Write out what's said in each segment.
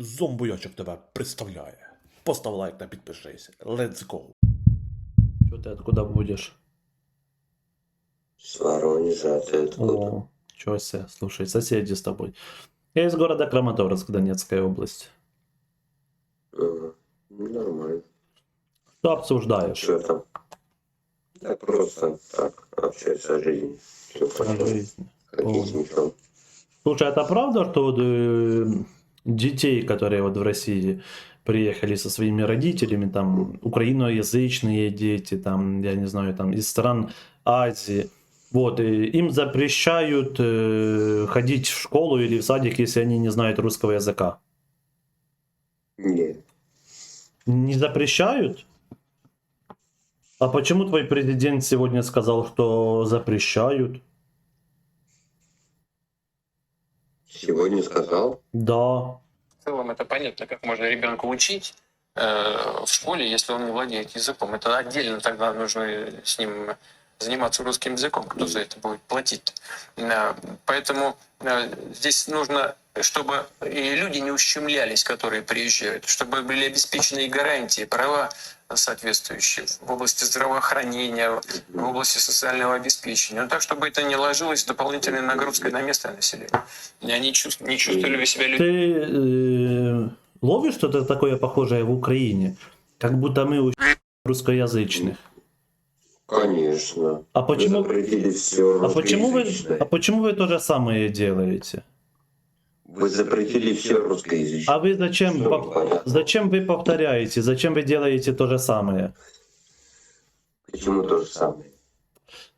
Зомбойочок тебе представляє. Постав лайк та підпишись. Let's go. Что ты откуда будешь? С Воронежа, а ты откуда? О, чё себе, слушай, соседи с тобой. Я из города Краматорск, Донецкая область. Ага, ну, нормально. Что обсуждаешь? Что там? Да просто так, общаюсь о жизни. Все О хорошо. жизни. Какие О. смешно. Слушай, это правда, что э, детей, которые вот в России приехали со своими родителями, там, украиноязычные дети, там, я не знаю, там, из стран Азии, вот, и им запрещают э, ходить в школу или в садик, если они не знают русского языка? Нет. Не запрещают? А почему твой президент сегодня сказал, что запрещают? Сегодня сказал? Да. В целом это понятно, как можно ребенка учить э, в школе, если он не владеет языком. Это отдельно тогда нужно с ним заниматься русским языком, кто за это будет платить. Э, Поэтому э, здесь нужно, чтобы и люди не ущемлялись, которые приезжают, чтобы были обеспечены и гарантии, права соответствующие в области здравоохранения, в области социального обеспечения. Но так, чтобы это не ложилось дополнительной нагрузкой на местное население. И они чувств- не чувствовали себя людьми. Ты э, ловишь что-то такое похожее в Украине? Как будто мы у русскоязычных. Конечно. А почему, запретили все а почему вы, русскоязычное. а почему вы то же самое делаете? Вы запретили все русскоязычное. А вы зачем, понятно. зачем вы повторяете? Зачем вы делаете то же самое? Почему то же самое?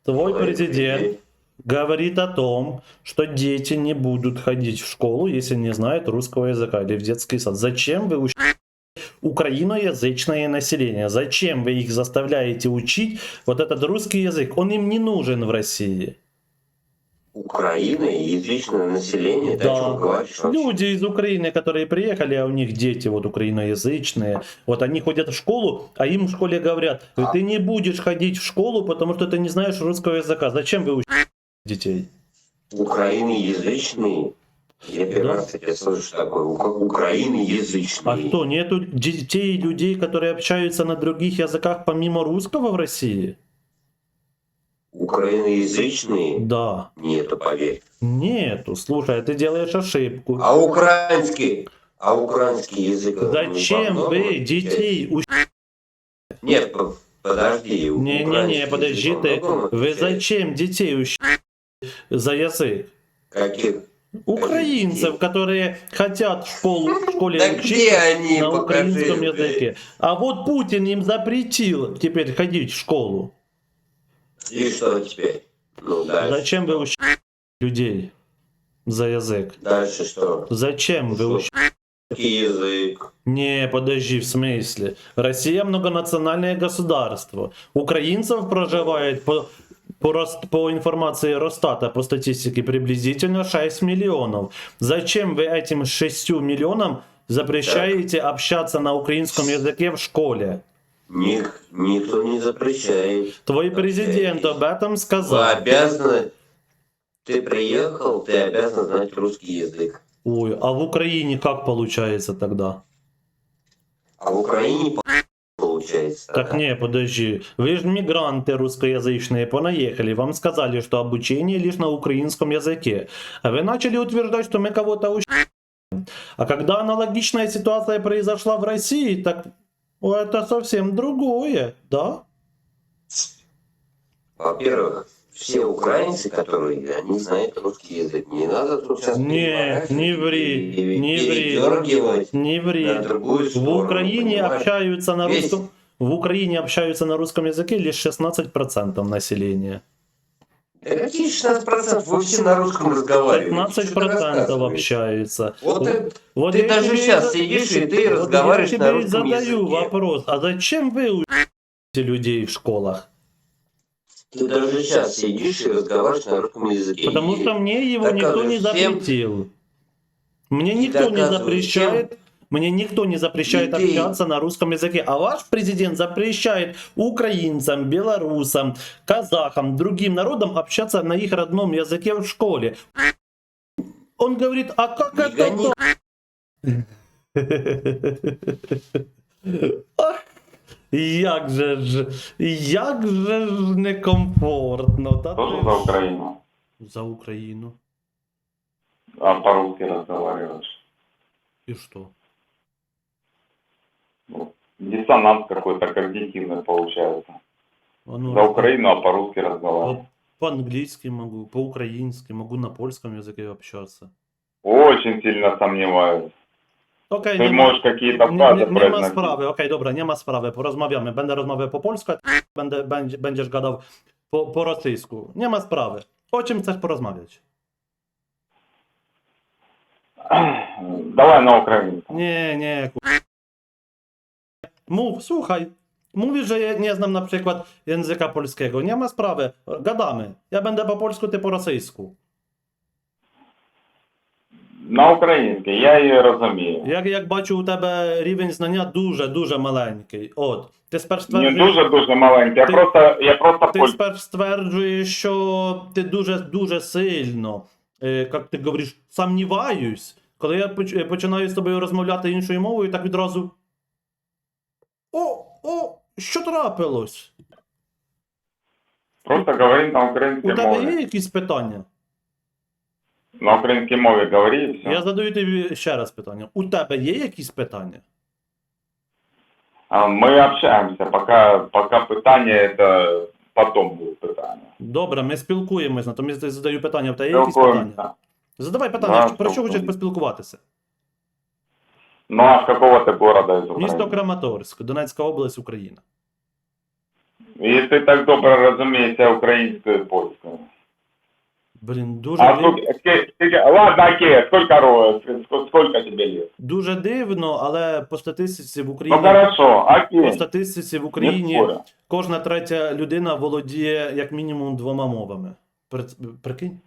Твой Твой президент говорит о том, что дети не будут ходить в школу, если не знают русского языка или в детский сад. Зачем вы учите украиноязычное население? Зачем вы их заставляете учить вот этот русский язык? Он им не нужен в России. Украина и язычное население, Да. чем говоришь вообще? Люди из Украины, которые приехали, а у них дети вот украиноязычные, вот они ходят в школу, а им в школе говорят, ты не будешь ходить в школу, потому что ты не знаешь русского языка. Зачем вы учите детей? Украины язычные. Я первый Да. раз кстати, слышу такое. Ука- Украины язычные. А что, нету детей, людей, которые общаются на других языках помимо русского в России? Украиноязычные? Да. Нету, поверь. Нету. Слушай, ты делаешь ошибку. А украинский? А украинский язык? Зачем вы детей отличается? Нет, по- подожди. Не-не-не, подожди ты. Вы зачем детей ущ- за язык? Каких? Украинцев, которые хотят в школу, в школе Да учиться они? на Покажи, украинском блядь. языке. А вот Путин им запретил теперь ходить в школу. И что теперь? Ну, дальше. Зачем вы ущ... людей за язык? Дальше что? Зачем вы. Русский язык. Не, подожди, в смысле? Россия многонациональное государство. Украинцев проживает по, по, по информации Росстата, по статистике, приблизительно 6 миллионов. Зачем вы этим 6 миллионам запрещаете общаться на украинском языке в школе? Ник- никто не запрещает. Твой президент об этом Вы сказал. обязаны... Ты приехал, ты обязан знать русский язык. Ой, а в Украине как получается тогда? А в Украине получается. Так да? не, подожди. Вы же мигранты русскоязычные понаехали. Вам сказали, что обучение лишь на украинском языке. А вы начали утверждать, что мы кого-то учим. А когда аналогичная ситуация произошла в России, так это совсем другое, да? Во-первых, все украинцы, которые, они знают русский язык. Не надо тут сейчас Не, не ври, и- не ври. Не ври. В Украине понимаешь? общаются на Весь- русском... В Украине общаются на русском языке лишь 16% населения. Какие 16%? Вы все на русском ты 15% рассказываешь? общаются. Вот ты, Вот ты даже тебе сейчас сидишь и ты вот разговариваешь я на тебе русском задаю языке. вопрос, а зачем вы учите людей в школах? Ты даже сейчас сидишь и разговариваешь на русском языке. Потому что мне его никто не запретил. Мне никто не запрещает, мне никто не запрещает ты- общаться на русском языке, а ваш президент запрещает украинцам, белорусам, казахам, другим народам общаться на их родном языке в школе. Он говорит, а как Не это? Ах, Як же ж, як же ж некомфортно, та Тоже ти за ж. Украину. За Україну. А по-русски разговариваешь. Що? Ну, Диссонанс какой-то когнитивный получается. А ну, За Украину, а по-русски разговариваешь. По- По-английски могу, по-украински, могу на польском языке общаться. Очень сильно сомневаюсь. Окей, Ты нема- можешь какие-то Ні- фразы ні- Нема произносить. справи, окей, добре, нема справи, порозмовляємо. Będę rozmawiał po polsku, a ty będę, będzie, będziesz gadał po, po rosyjsku. Nie ma sprawy. O czym chcesz porozmawiać? Давай на украинском. Nie, nie, ku... Mów, słuchaj. Mówisz, że ja nie znam na przykład języka polskiego. Nie ma sprawy. Gadamy. Ja będę po polsku, ty po rosyjsku. На українській, я її розумію. Jak, jak бачу у тебе рівень знання дуже, дуже маленький. От. Ти спершу Не стверджуєш, дуже-дуже маленький, я Ти- просто, я просто ти спершу стверджуєш, що ти дуже, дуже сильно, е, як ти говориш, сумніваюсь. Коли я починаю з тобою розмовляти іншою мовою, так відразу. О, о, що трапилось? Просто говорить на У українській тебе є якісь питання? На українській мові говори і все. Я задаю тобі ще раз питання. У тебе є якісь питання? А, Ми общаємося, поки, поки питання це потом буде питання. Добре, ми спілкуємось, натомість я задаю питання. У тебе є якісь питання? Задавай питання, Да, про що хочеш спілкуємось. поспілкуватися? Ну а з якого ти города з України? Місто Краматорськ, Донецька область, Україна. І ти так добре розумієшся українською і польською. Блін, дуже, А див... сколько, ски- скільки- ладно, окей, сколько, ро- сколько тебе лет? дуже дивно, але по статистиці в Ну Україні хорошо, по статистиці в Україні кожна третя людина володіє як мінімум двома мовами. При- Прикинь?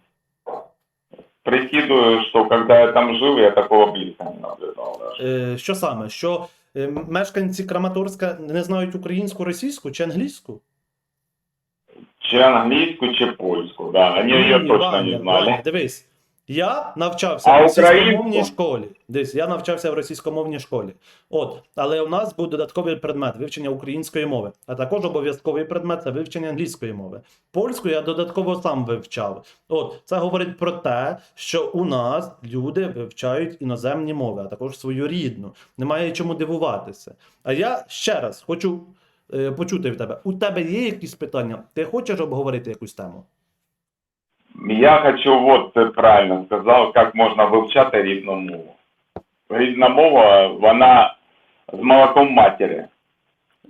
Прикидываю, что когда я там жил, я такого близко не наблюдал даже. Е, що саме? Що е, мешканці Краматорська не знають українську, російську чи англійську? Чи английскую, чи польскую, да, они ее Ні, точно Ваня, не знали. Ваня, дивись. Я навчався А в російськомовній українську? школі. Дивись, я навчався в російськомовній школі. От, але у нас був додатковий предмет вивчення української мови, а також обов'язковий предмет це вивчення англійської мови. Польську я додатково сам вивчав. От, це говорить про те, що у нас люди вивчають іноземні мови, а також свою рідну. Немає чому дивуватися. А я ще раз хочу почути від тебе. У тебе є якісь питання? Ти хочеш обговорити якусь тему? Я хочу, вот ты правильно сказал, как можно вивчати рідну мову. Рідна мова, вона з молоком матері.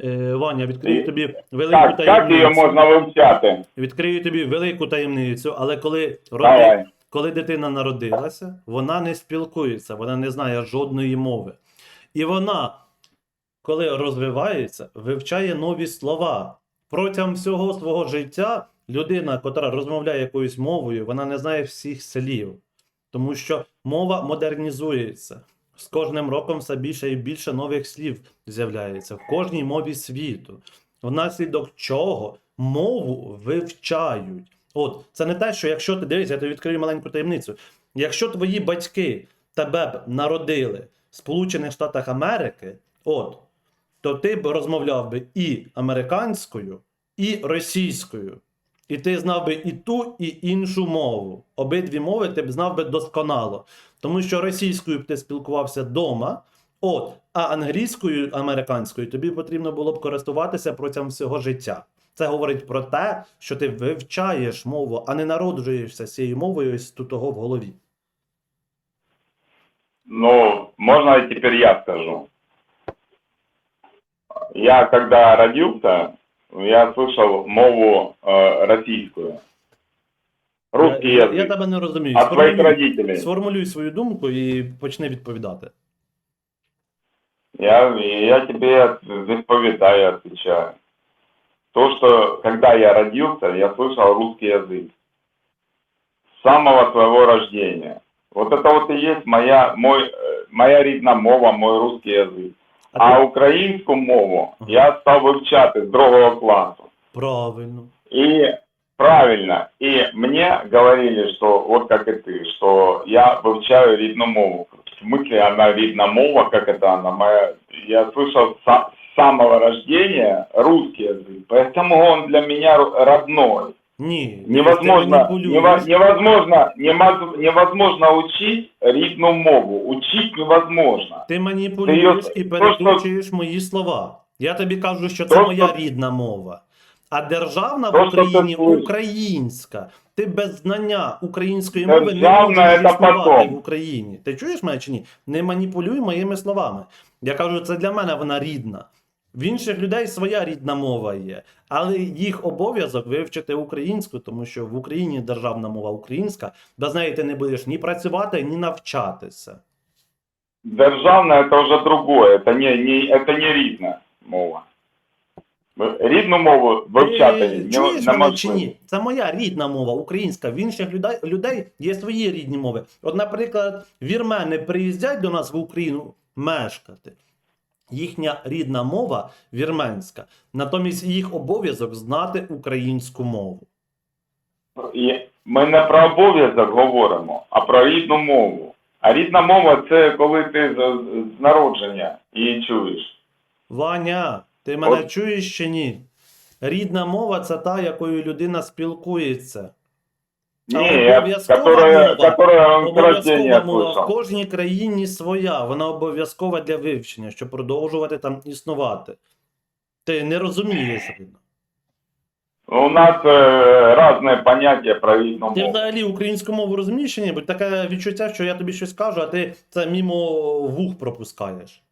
Е, Ваня, відкрию тобі велику Как, як її таємницю. можна вивчати? Відкрию тобі велику таємницю, але коли, роди... Коли дитина народилася, вона не спілкується, вона не знає жодної мови. І вона, коли розвивається, вивчає нові слова. Протягом всього свого життя людина, котра розмовляє якоюсь мовою, вона не знає всіх слів. Тому що мова модернізується. З кожним роком все більше і більше нових слів з'являється в кожній мові світу. Внаслідок чого мову вивчають. От, це не те, що якщо ти дивись, я тобі відкрию маленьку таємницю. Якщо твої батьки тебе б народили в Сполучених Штатах Америки, от, то ти б розмовляв би і американською, і російською. І ти знав би і ту, і іншу мову. Обидві мови ти б знав би досконало. Тому що російською б ти спілкувався вдома, от, а англійською американською тобі потрібно було б користуватися протягом всього життя. Це говорить про те, що ти вивчаєш мову, а не народжуєшся цією мовою тут того в голові. Ну, можно и теперь я скажу. Я когда родился, я слышал мову э, российскую. Русский я, язык. я тебе не розумію. От своих Сформулюй, родителей. сформулюй свою думку і почни відповідати. Я, я тебе відповідаю, отвечаю. То, что когда я родился, я слышал русский язык. С самого своего рождения. Вот это вот и есть моя, мой, э, моя рідна мова, мой русский язык. А, ти... українську мову Ага. я став вивчати з другого класу. Правильно. И правильно, и мне говорили, что вот как и ты, что я вивчаю рідну мову в смысле она видна мова, как это она моя. Я слышал с самого рождения русский язык, поэтому он для меня родной. Ні, Невозможно, невозможно, невозможно учить рідну мову. Учить невозможно. Ти маніпулюєш і перекручуєш мої слова. Я тобі кажу, що це моя рідна мова. А державна в Україні українська. Ти без знання української мови не можеш існувати в Україні. Ти чуєш мене чи ні? Не маніпулюй моїми словами. Я кажу, це для мене вона рідна. В інших людей своя рідна мова є, але їх обов'язок вивчити українську, тому що в Україні державна мова українська, без неї ти не будеш ні працювати, ні навчатися. Державна это уже другое, это не, не, это не рідна мова. Рідну мову вивчати Ти не- чуєш мене чи неможливо. ні? Це моя рідна мова, українська. В інших людей, людей є свої рідні мови. От, наприклад, вірмени приїздять до нас в Україну мешкати. Їхня рідна мова вірменська. Натомість їх обов'язок знати українську мову. Ми не про обов'язок говоримо, а про рідну мову. А рідна мова це коли ти з, народження її чуєш. Ваня, ти мене От- чуєш чи ні? Рідна мова це та, якою людина спілкується. А Ні, я, обов'язкова которая, мова- которая он с рождения Обов'язкова мова в слышал. кожній країні своя, вона обов'язкова для вивчення, щоб продовжувати там існувати. Ти не розумієш. видно. У нас э, разные понятия про рідну Ти мову. взагалі українську мову розумієш чи ні? Бо таке відчуття, що я тобі щось кажу, а ти це мімо вух пропускаєш.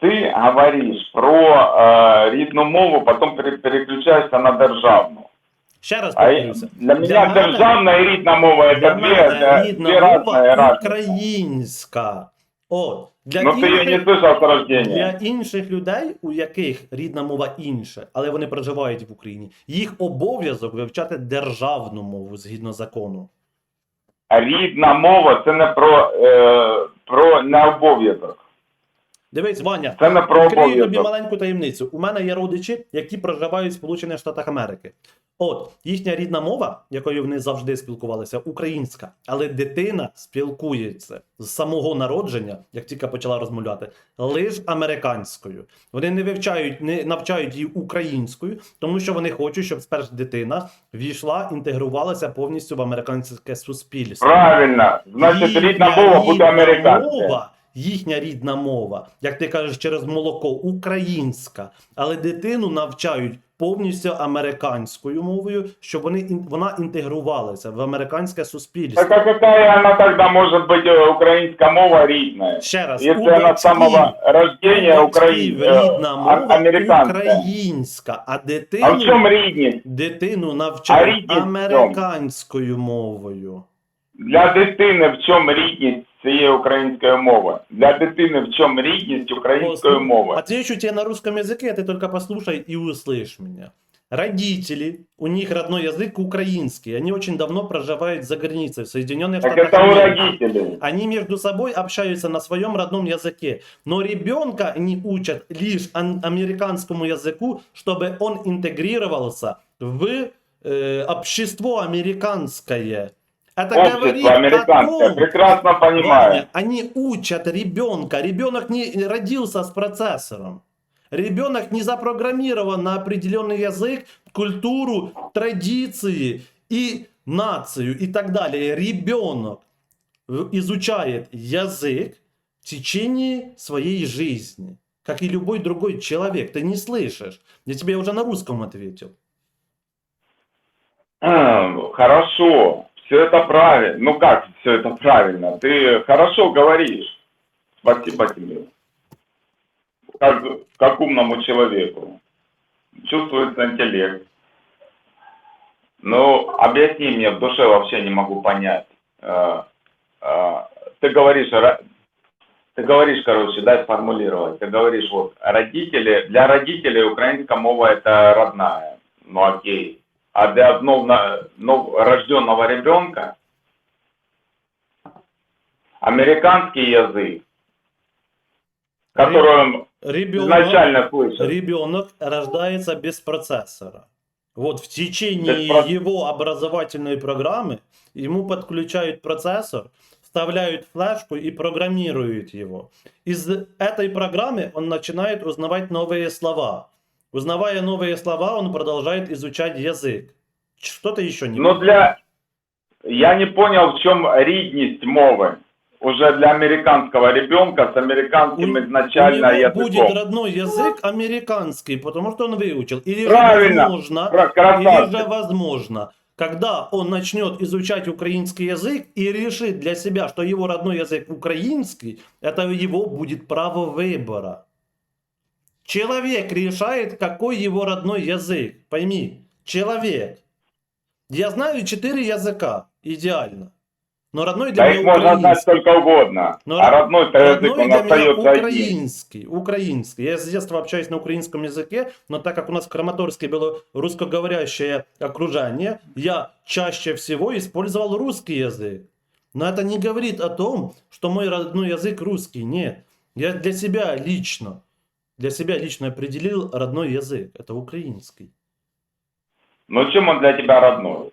Ти говориш про э, рідну мову, потім пере- переключаєшся на державну. Ще раз А я- повторюся. для меня мене- державна і рідна мова Для это две, мене это рідна две мова разные разницы. українська. От, для Ну ты ее не інших- слышал с Для рождения. інших людей, у яких рідна мова інша, але вони проживають в Україні, їх обов'язок вивчати державну мову згідно закону. А рідна мова це не про, е, про не обов'язок. Дивись, Ваня, Це не про відкрию тобі обов'язок. маленьку таємницю. У мене є родичі, які проживають в Сполучених Штатах Америки. От їхня рідна мова, якою вони завжди спілкувалися, українська, але дитина спілкується з самого народження, як тільки почала розмовляти, лише американською. Вони не вивчають, не навчають її українською, тому що вони хочуть, щоб спершу дитина війшла, інтегрувалася повністю в американське суспільство. Правильно. Значить, рідна мова буде американська. мова, їхня рідна мова, як ти кажеш, через молоко, українська, але дитину навчають повністю американською мовою, щоб вони вона інтегрувалася в американське суспільство. Так а какая она тогда может быть э, украинская мова рідная? Ще раз, Если у она самого рождения у рідна мова українська, а А в дитину, чем рідність? дитину навчають американською мовою. Для дитини в чому рідність цієї української мови? Для дитини в чому рідність української Послушай, мови? Отвечу тебе на русском языке, а ты только послушай и услышь меня. Родители, у них родной язык украинский, они очень давно проживают за границей, в Соединенных Так Штатах это у Америки. родителей. Они между собой общаются на своем родном языке, но ребенка они учат лишь ан- американскому языку, чтобы он интегрировался в э, общество американское. Это говорит Общество о американское, прекрасно понимаю. Они учат ребенка. Ребенок не родился с процессором. Ребенок не запрограммирован на определенный язык, культуру, традиции и нацию и так далее. Ребенок изучает язык в течение своей жизни, как и любой другой человек. Ты не слышишь. Я тебе уже на русском ответил. М, Хорошо, все это правильно. Ну как все это правильно? Ты хорошо говоришь. Спасибо тебе. Как, как умному человеку. Чувствуется интеллект. Ну, объясни мне, в душе вообще не могу понять. Э, э, Ты говоришь, ты говоришь, короче, дай сформулировать. Ты говоришь, вот, родители, для родителей украинская мова это родная. Ну окей. А для рожденного ребенка американский язык, который он Ребенок, изначально слышит. ребенок рождается без процессора. Вот в течение Без его образовательной программы ему подключают процессор вставляют флешку и программируют его. Из этой программы он начинает узнавать новые слова. Узнавая новые слова, он продолжает изучать язык. Что-то еще не Но для... Я не понял, в чем рідність мови. Уже для американского ребенка с американским У- изначально у него языком. будет родной язык американский, потому что он выучил. Или же Правильно. возможно, Про- или красавчик. же возможно, когда он начнет изучать украинский язык и решит для себя, что его родной язык украинский, это его будет право выбора. Человек решает, какой его родной язык. Пойми, человек. Я знаю четыре языка, идеально. Но родной для Да их меня можно знать украинский. сколько угодно. Но а родной-то язык, Родной он для меня остается один. украинский, украинский. Я с детства общаюсь на украинском языке, но так как у нас в Краматорске было русскоговорящее окружение, я чаще всего использовал русский язык. Но это не говорит о том, что мой родной язык русский. Нет. Я для себя лично, для себя лично определил родной язык. Это украинский. Но чем он для тебя родной?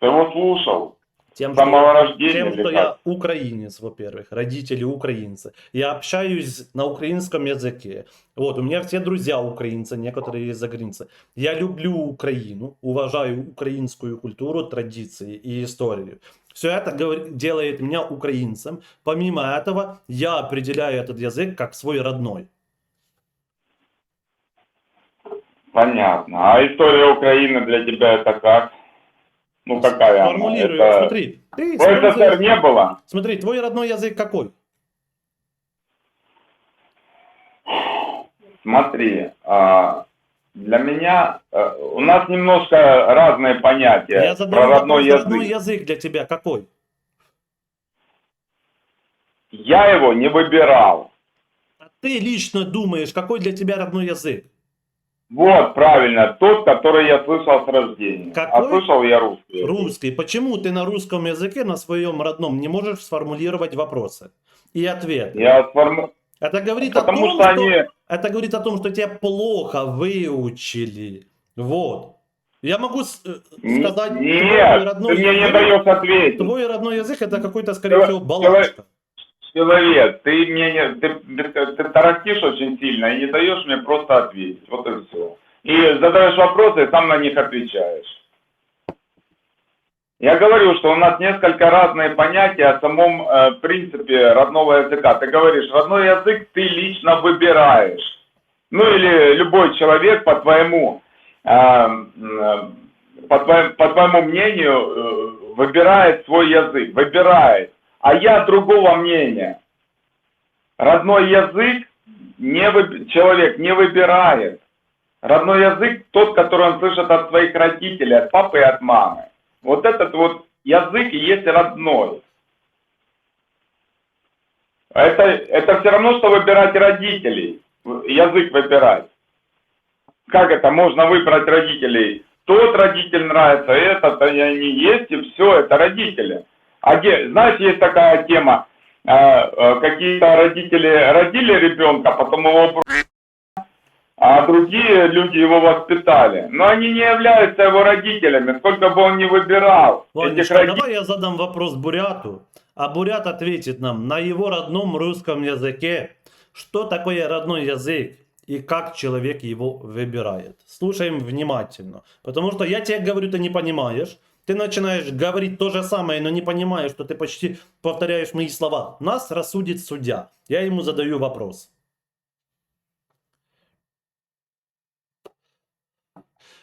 Ты его слушал Тем, с что- самого рождения Тем, что как? я украинец, во-первых, родители украинцы. Я общаюсь на украинском языке. Вот, у меня все друзья украинцы, некоторые из-за границы. Я люблю Украину, уважаю украинскую культуру, традиции и историю. Все это делает меня украинцем. Помимо этого, я определяю этот язык как свой родной. Понятно. А история Украины для тебя это как? Ну какая она? Формулирую, Это... смотри. Ты В СССР используешь- не было? Смотри, твой родной язык какой? Смотри, а, для меня э, у нас немножко разные понятия Я про задаю родной вопрос, язык. родной язык для тебя какой? Я его не выбирал. А ты лично думаешь, какой для тебя родной язык? Вот, правильно, тот, который я слышал с рождения. Какой? А слышал я русский. Русский. Почему ты на русском языке, на своем родном, не можешь сформулировать вопросы и ответы? Я сформу- Это говорит о Потому том, что что, они... это говорит о том, что тебя плохо выучили. Вот. Я могу с- э, сказать, твой Нет, родной ты мне не язык- даешь ответить. Твой родной язык это какой-то, скорее всего, балачка. Человек, ты мне не, ты, ты тарахтишь очень сильно и не даешь мне просто ответить. Вот и все. И задаешь вопросы, и сам на них отвечаешь. Я говорю, что у нас несколько разные понятия о самом э, принципе родного языка. Ты говоришь, родной язык ты лично выбираешь. Ну или любой человек по твоему, э, м, по, твоему, по твоему мнению э, выбирает свой язык, выбирает. А я другого мнения. Родной язык не вы- человек не выбирает. Родной язык тот, который он слышит от своих родителей, от папы и от мамы. Вот этот вот язык и есть родной. Это, это все равно, что выбирать родителей. Язык выбирать. Как это можно выбрать родителей? Тот родитель нравится, этот, а они есть, и все, это родители. А где, знаешь, есть такая тема, э, э, какие-то родители родили ребенка, потом его а другие люди его воспитали. Но они не являются его родителями, сколько бы он ни выбирал. этих родителей. давай я задам вопрос Буряту, а Бурят ответит нам на его родном русском языке, что такое родной язык и как человек его выбирает. Слушаем внимательно, потому что я тебе говорю, ты не понимаешь, ты начинаешь говорить то же самое, но не понимаешь, что ты почти повторяешь мои слова. Нас рассудит судья. Я ему задаю вопрос.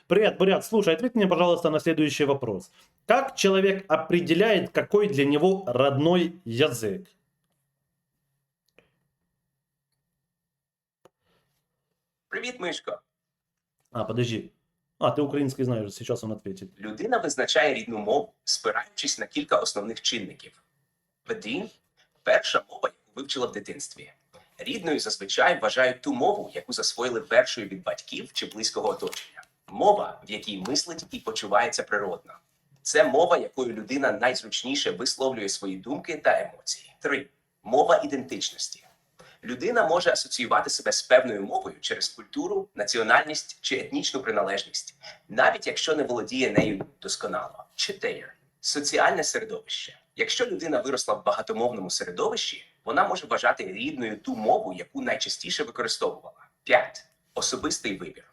Привет, Бурят, слушай, ответь мне, пожалуйста, на следующий вопрос. Как человек определяет, какой для него родной язык? Привіт, Мишко. А, подожди. А, ты украинский знаешь, сейчас он ответит. Людина визначає рідну мову, спираючись на кілька основних чинників. Один перша мова, яку вивчила в дитинстві. Рідною зазвичай вважають ту мову, яку засвоїли першою від батьків чи близького оточення. Мова, в якій мислить і почувається природно. Це мова, якою людина найзручніше висловлює свої думки та емоції. Три мова ідентичності. Людина може асоціювати себе з певною мовою через культуру, національність чи етнічну приналежність, навіть якщо не володіє нею досконало. Чотири соціальне середовище. Якщо людина виросла в багатомовному середовищі, вона може вважати рідною ту мову, яку найчастіше використовувала. 5. Особистий вибір.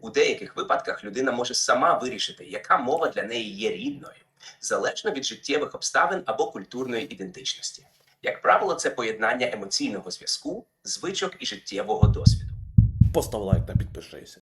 У деяких випадках людина може сама вирішити, яка мова для неї є рідною, залежно від життєвих обставин або культурної ідентичності. Як правило, це поєднання емоційного зв'язку, звичок і життєвого досвіду. Постав лайк та підпишись.